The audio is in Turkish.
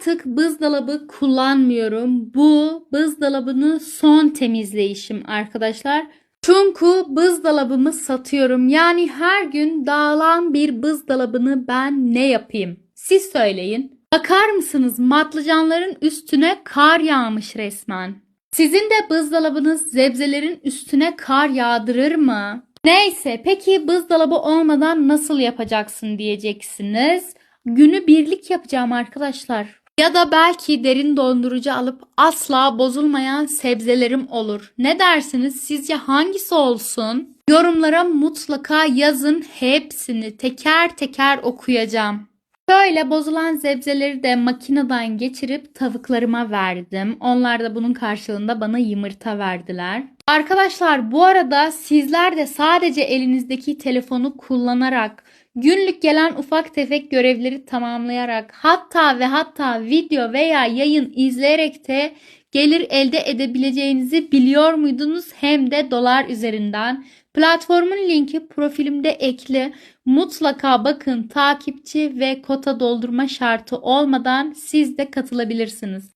Artık buzdolabı kullanmıyorum. Bu buzdolabını son temizleyişim arkadaşlar. Çünkü buzdolabımı satıyorum. Yani her gün dağılan bir buzdolabını ben ne yapayım? Siz söyleyin. Bakar mısınız matlıcanların üstüne kar yağmış resmen. Sizin de buzdolabınız zebzelerin üstüne kar yağdırır mı? Neyse peki buzdolabı olmadan nasıl yapacaksın diyeceksiniz. Günü birlik yapacağım arkadaşlar. Ya da belki derin dondurucu alıp asla bozulmayan sebzelerim olur. Ne dersiniz? Sizce hangisi olsun? Yorumlara mutlaka yazın hepsini teker teker okuyacağım. Böyle bozulan sebzeleri de makineden geçirip tavuklarıma verdim. Onlar da bunun karşılığında bana yumurta verdiler. Arkadaşlar bu arada sizler de sadece elinizdeki telefonu kullanarak günlük gelen ufak tefek görevleri tamamlayarak hatta ve hatta video veya yayın izleyerek de gelir elde edebileceğinizi biliyor muydunuz? Hem de dolar üzerinden. Platformun linki profilimde ekli. Mutlaka bakın takipçi ve kota doldurma şartı olmadan siz de katılabilirsiniz.